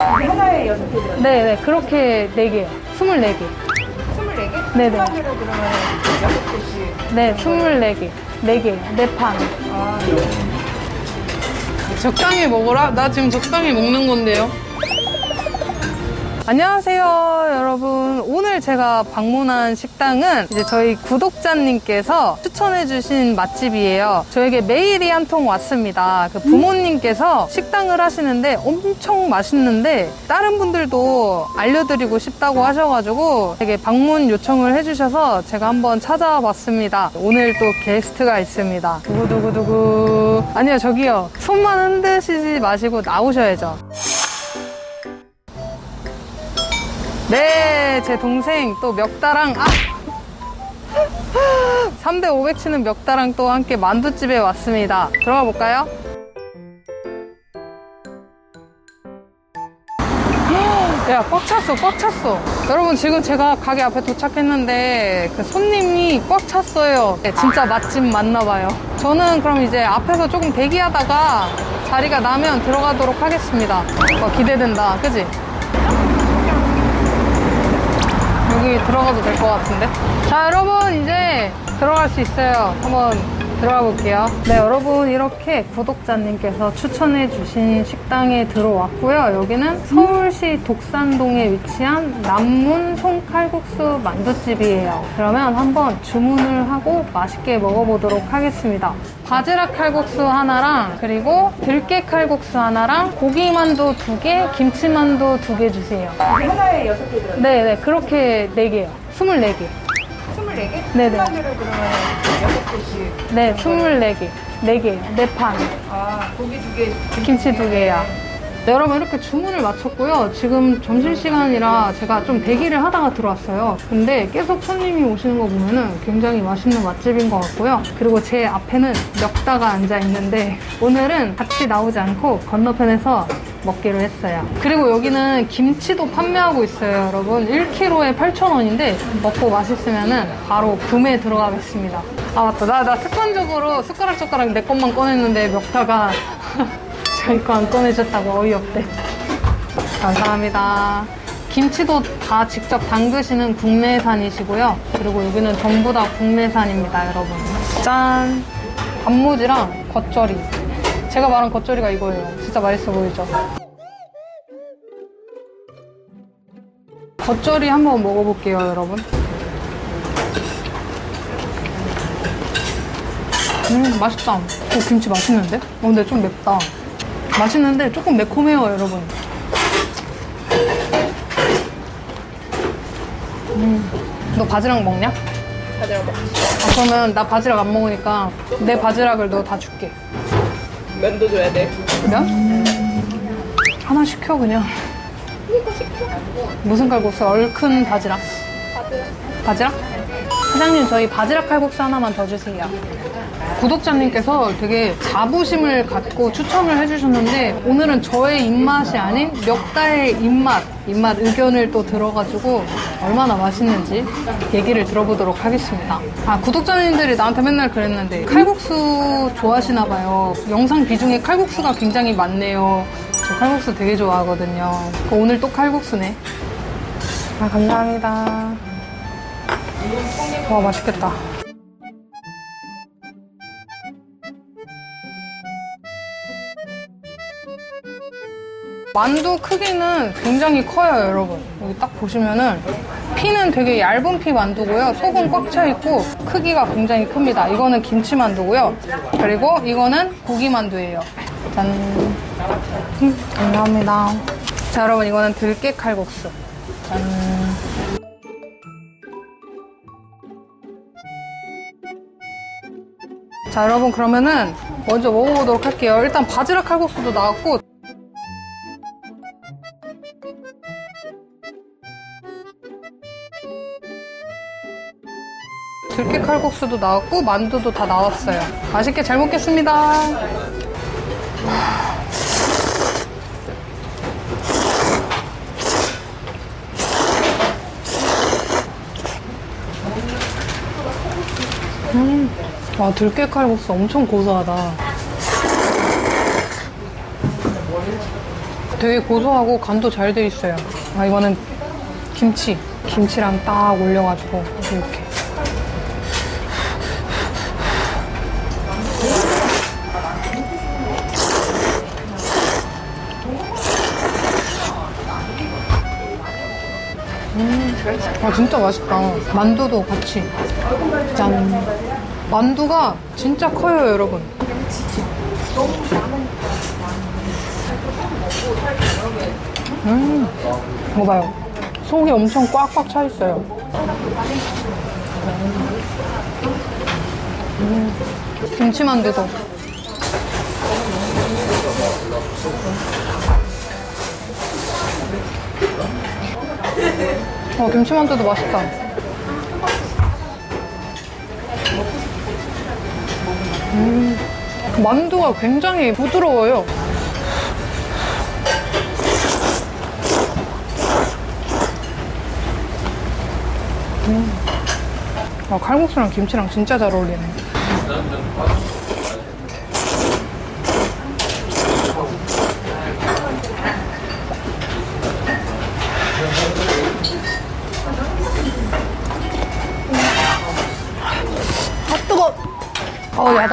하나에 여섯 개 들어요. 네 네, 그렇게 4개요. 24개. 24개? 네네. 하나로 그러면 여섯 개씩. 네, 24개. 4개. 4판. 아, 적당히 먹어라? 나 지금 적당히 먹는 건데요. 안녕하세요, 여러분. 오늘 제가 방문한 식당은 이제 저희 구독자님께서 추천해주신 맛집이에요. 저에게 메일이 한 통 왔습니다. 그 부모님께서 식당을 하시는데 엄청 맛있는데 다른 분들도 알려드리고 싶다고 하셔가지고 되게 방문 요청을 해주셔서 제가 한번 찾아와 봤습니다. 오늘 또 게스트가 있습니다. 두구두구두구. 아니요, 저기요. 손만 흔드시지 마시고 나오셔야죠. 네, 제 동생 또 멱다랑, 아! 3대 500 치는 멱다랑 또 함께 만두집에 왔습니다. 들어가 볼까요? 야, 꽉 찼어, 꽉 찼어. 여러분, 지금 제가 가게 앞에 도착했는데, 그 손님이 꽉 찼어요. 네, 진짜 맛집 맞나봐요. 저는 그럼 이제 앞에서 조금 대기하다가 자리가 나면 들어가도록 하겠습니다. 어, 기대된다. 그지? 여기 들어가도 될 것 같은데? 자, 여러분, 이제 들어갈 수 있어요. 한번 들어가 볼게요. 네, 여러분, 이렇게 구독자님께서 추천해 주신 식당에 들어왔고요. 여기는 서울시 독산동에 위치한 남문 송칼국수 만두집이에요. 그러면 한번 주문을 하고 맛있게 먹어보도록 하겠습니다. 바지락 칼국수 하나랑 그리고 들깨 칼국수 하나랑 고기만두 두 개, 김치만두 두 개 주세요. 하나에 여섯 개 들어요. 네 네 그렇게 4개요 24개 24개? 네네. 하나로 그러면 여섯 개씩. 네 24개 4개 4판 아, 고기 두 개. 김치 두 개야 네, 여러분 이렇게 주문을 마쳤고요 지금 점심시간이라 제가 좀 대기를 하다가 들어왔어요 근데 계속 손님이 오시는 거 보면은 굉장히 맛있는 맛집인 것 같고요 그리고 제 앞에는 멱다가 앉아 있는데 오늘은 같이 나오지 않고 건너편에서 먹기로 했어요 그리고 여기는 김치도 판매하고 있어요 여러분 1kg에 8,000원인데 먹고 맛있으면은 바로 구매 들어가겠습니다 아 맞다 나, 나 습관적으로 숟가락 젓가락 내 것만 꺼냈는데 멱다가 자기 거 안 꺼내줬다고 어이없대. 감사합니다. 김치도 다 직접 담그시는 국내산이시고요. 그리고 여기는 전부 다 국내산입니다, 여러분. 짠! 단무지랑 겉절이. 제가 말한 겉절이가 이거예요. 진짜 맛있어 보이죠? 겉절이 한번 먹어볼게요, 여러분. 음, 맛있다. 오, 김치 맛있는데? 어, 근데 좀 맵다. 맛있는데 조금 매콤해요, 여러분. 음, 너 바지락 먹냐? 바지락 먹 아, 그러면 나 바지락 안 먹으니까 내 바지락을 너 다 줄게. 면도 줘야 돼. 면? 하나 시켜, 그냥. 무슨 칼국수? 얼큰 바지락. 바지락? 사장님, 저희 바지락 칼국수 하나만 더 주세요. 구독자님께서 되게 자부심을 갖고 추천을 해주셨는데 오늘은 저의 입맛이 아닌 멱다의 입맛, 입맛 의견을 또 들어가지고 얼마나 맛있는지 얘기를 들어보도록 하겠습니다. 아, 구독자님들이 나한테 맨날 그랬는데 칼국수 좋아하시나 봐요. 영상 비중에 칼국수가 굉장히 많네요. 저 칼국수 되게 좋아하거든요. 오늘 또 칼국수네. 아, 감사합니다. 와, 맛있겠다. 만두 크기는 굉장히 커요, 여러분. 여기 딱 보시면은 피는 되게 얇은 피 만두고요. 속은 꽉 차 있고 크기가 굉장히 큽니다. 이거는 김치 만두고요. 그리고 이거는 고기 만두예요. 짠. 음, 감사합니다. 자, 여러분 이거는 들깨 칼국수. 짠. 자, 여러분 그러면은 먼저 먹어보도록 할게요. 일단 바지락 칼국수도 나왔고 칼국수도 나왔고 만두도 다 나왔어요. 맛있게 잘 먹겠습니다. 음, 와 들깨 칼국수 엄청 고소하다. 되게 고소하고 간도 잘 돼 있어요. 아, 이거는 김치. 김치랑 딱 올려가지고 이렇게. 아 진짜 맛있다. 만두도 같이. 짠. 만두가 진짜 커요, 여러분. 음, 이거 봐요. 속이 엄청 꽉꽉 차 있어요. 음, 김치만두도. 어, 김치만두도 맛있다. 음, 만두가 굉장히 부드러워요. 아, 칼국수랑 김치랑 진짜 잘 어울리네.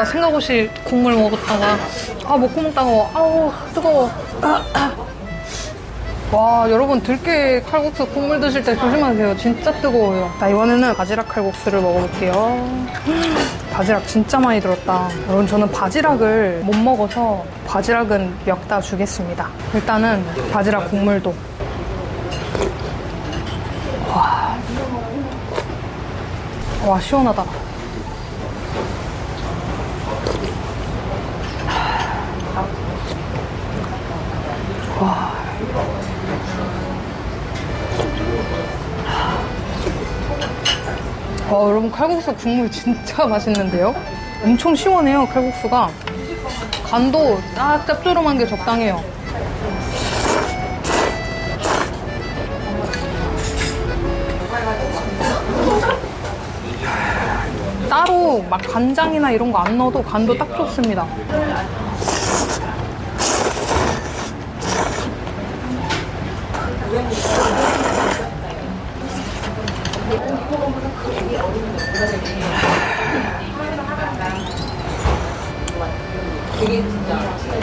생각 없이 국물 먹었다가, 아, 먹고 먹다가, 아우, 뜨거워. 와 여러분 들깨 칼국수 국물 드실 때 조심하세요. 진짜 뜨거워요. 자 이번에는 바지락 칼국수를 먹어볼게요. 바지락 진짜 많이 들었다. 여러분 저는 바지락을 못 먹어서 바지락은 몇다 주겠습니다. 일단은 바지락 국물도. 와, 와 시원하다 와. 여러분 칼국수 국물 진짜 맛있는데요? 엄청 시원해요 칼국수가. 간도 딱 짭조름한 게 적당해요. 따로 막 간장이나 이런 거 안 넣어도 간도 딱 좋습니다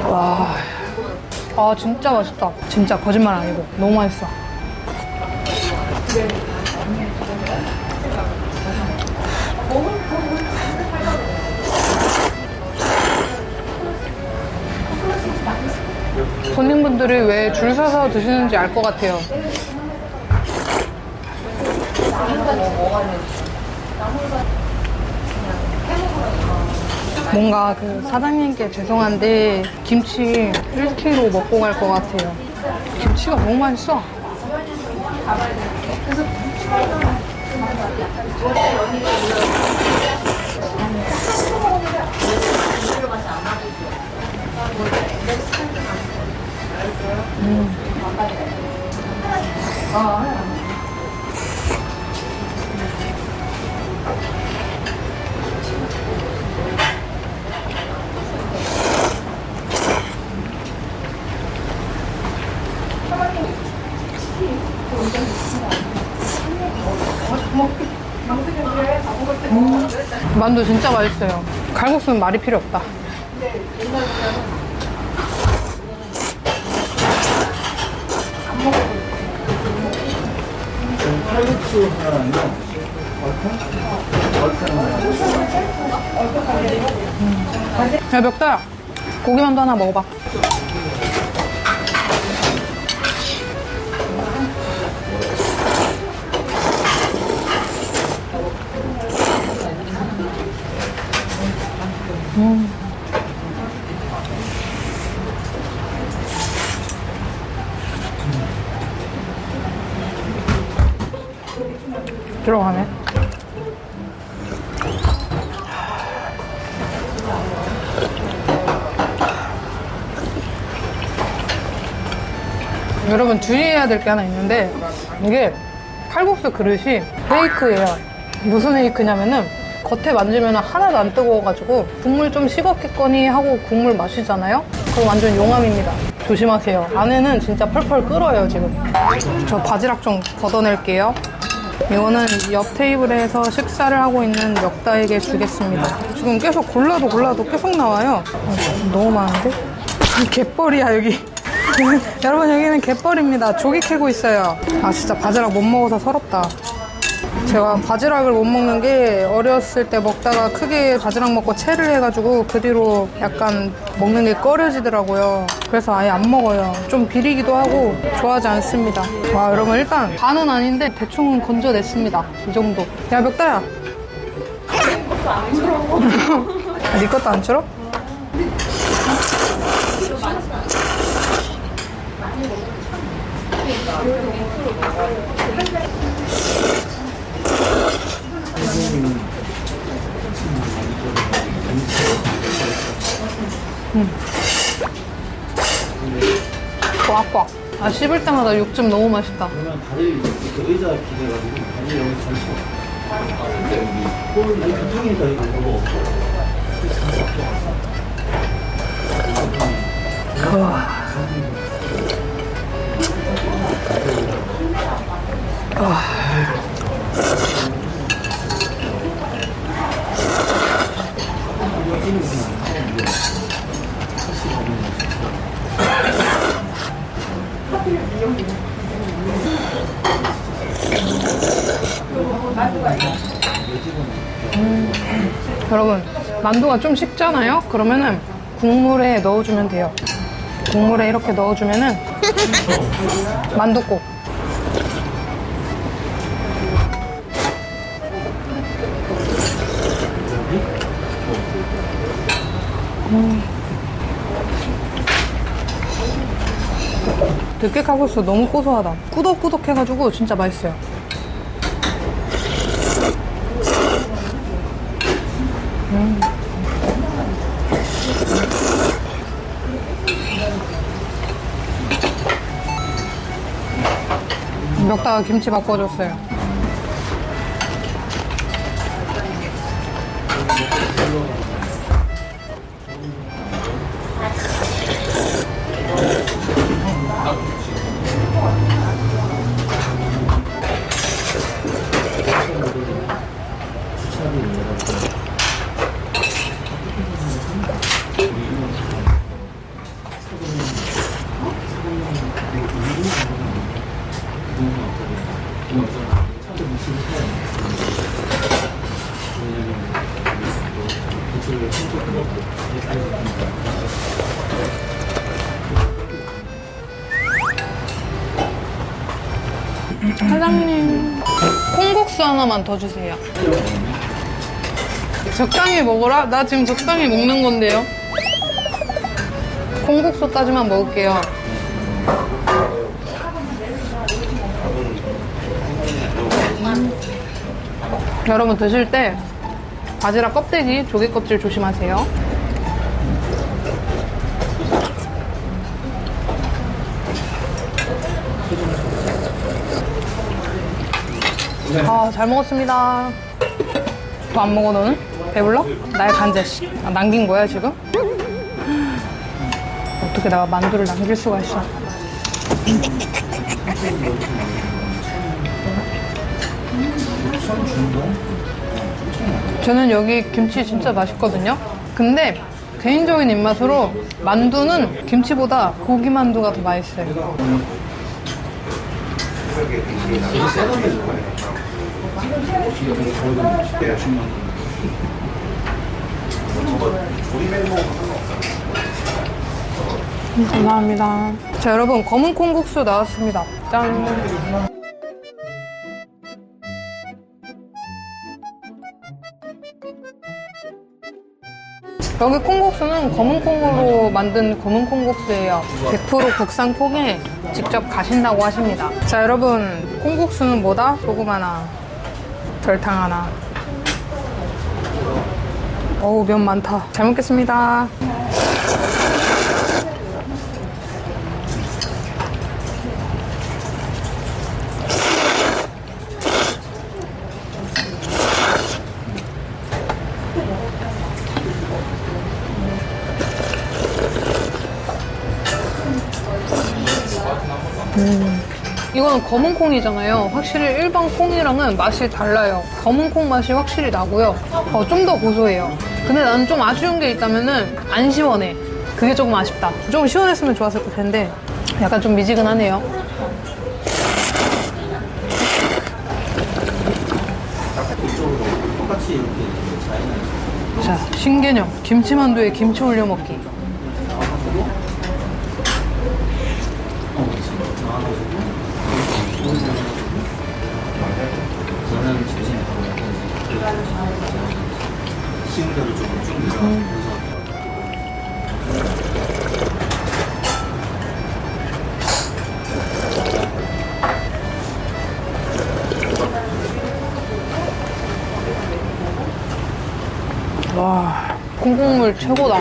와. 아, 진짜 맛있다. 진짜 거짓말 아니고. 너무 맛있어. 손님분들이 왜 줄 서서 드시는지 알 것 같아요. 뭔가 그 사장님께 죄송한데 김치 1kg 먹고 갈 것 같아요. 김치가 너무 맛있어. 만두 진짜 맛있어요. 칼국수는 말이 필요 없다. 야, 멱다야. 고기만두 하나 먹어봐. 주의해야 될 게 하나 있는데 이게 칼국수 그릇이 페이크예요. 무슨 페이크냐면은 겉에 만지면 하나도 안 뜨거워가지고 국물 좀 식었겠거니 하고 국물 마시잖아요? 그럼 완전 용암입니다. 조심하세요. 안에는 진짜 펄펄 끓어요, 지금. 저 바지락 좀 걷어낼게요. 이거는 옆 테이블에서 식사를 하고 있는 역다에게 주겠습니다. 지금 계속 골라도 골라도 계속 나와요. 어, 너무 많은데? 갯벌이야, 여기. 여러분, 여기는 갯벌입니다. 조기 캐고 있어요. 아, 진짜 바지락 못 먹어서 서럽다. 제가 바지락을 못 먹는 게 어렸을 때 먹다가 크게 바지락 먹고 체를 해가지고 그 뒤로 약간 먹는 게 꺼려지더라고요. 그래서 아예 안 먹어요. 좀 비리기도 하고 좋아하지 않습니다. 와 여러분 일단 반은 아닌데 대충 건져냈습니다. 이 정도. 야 멱다야. 네 것도 안 줄어? 꽉꽉. 아 씹을 때마다 육즙 너무 맛있다. 그러면 다리 그 의자 기대가지고 다리 여기 잘 쳐. 근데 여기 볼 이렇게 뚫리니까 이거 여러분 만두가 좀 식잖아요? 그러면은 국물에 넣어주면 돼요. 국물에 이렇게 넣어주면은 만두국. 들깨 칼국수 너무 고소하다. 꾸덕꾸덕 해가지고 진짜 맛있어요. 먹다가 김치 바꿔줬어요. 사장님 콩국수 하나만 더 주세요. 적당히 먹어라? 나 지금 적당히 먹는 건데요. 콩국수까지만 먹을게요. 여러분 드실 때 바지락 껍데기, 조개 껍질 조심하세요. 아, 잘 먹었습니다. 더안 먹어, 너는? 배불러? 나의 간제 씨. 아, 남긴 거야, 지금? 어떻게 내가 만두를 남길 수가 있어. 저는 여기 김치 진짜 맛있거든요. 근데 개인적인 입맛으로 만두는 김치보다 고기 만두가 더 맛있어요. 음, 감사합니다. 자, 여러분, 검은 콩국수 나왔습니다. 짠. 여기 콩국수는 검은 콩으로 만든 검은 콩국수예요. 100% 국산 콩에 직접 가신다고 하십니다. 자, 여러분, 콩국수는 뭐다? 하나, 설탕 하나. 어우, 면 많다. 잘 먹겠습니다. 이거는 검은 콩이잖아요. 확실히 일반 콩이랑은 맛이 달라요. 검은 콩 맛이 확실히 나고요. 어, 좀 더 고소해요. 근데 나는 좀 아쉬운 게 있다면은 안 시원해. 그게 조금 아쉽다. 좀 시원했으면 좋았을 텐데 약간 좀 미지근하네요. 자, 신개념. 김치만두에 김치 올려 먹기. 와, 콩국물 최고다.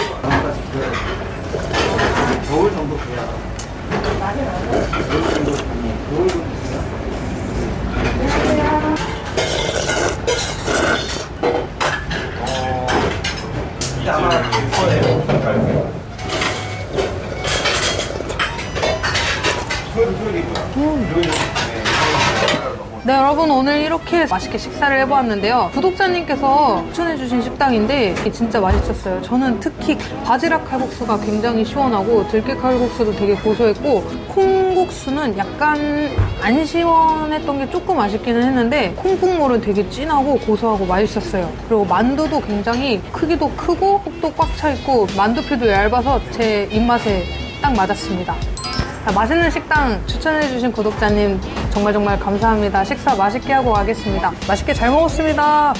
겨울 정도 돼야 겨울 정도 되면 겨울 정도 돼야 이게 아마 거예요. 네, 여러분 오늘 이렇게 맛있게 식사를 해보았는데요. 구독자님께서 추천해주신 식당인데 진짜 맛있었어요. 저는 특히 바지락 칼국수가 굉장히 시원하고 들깨 칼국수도 되게 고소했고 콩 국수는 약간 안 시원했던 게 조금 아쉽기는 했는데 콩국물은 되게 진하고 고소하고 맛있었어요. 그리고 만두도 굉장히 크기도 크고 kok도 꽉 차 있고 만두피도 얇아서 제 입맛에 딱 맞았습니다. 자, 맛있는 식당 추천해주신 구독자님 정말 정말 감사합니다. 식사 맛있게 하고 가겠습니다. 맛있게 잘 먹었습니다.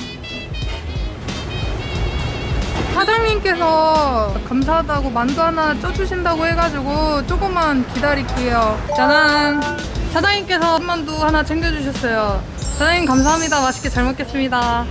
사장님께서 감사하다고 만두 하나 쪄주신다고 해가지고 조금만 기다릴게요. 짜잔! 사장님께서 만두 하나 챙겨주셨어요. 사장님 감사합니다. 맛있게 잘 먹겠습니다.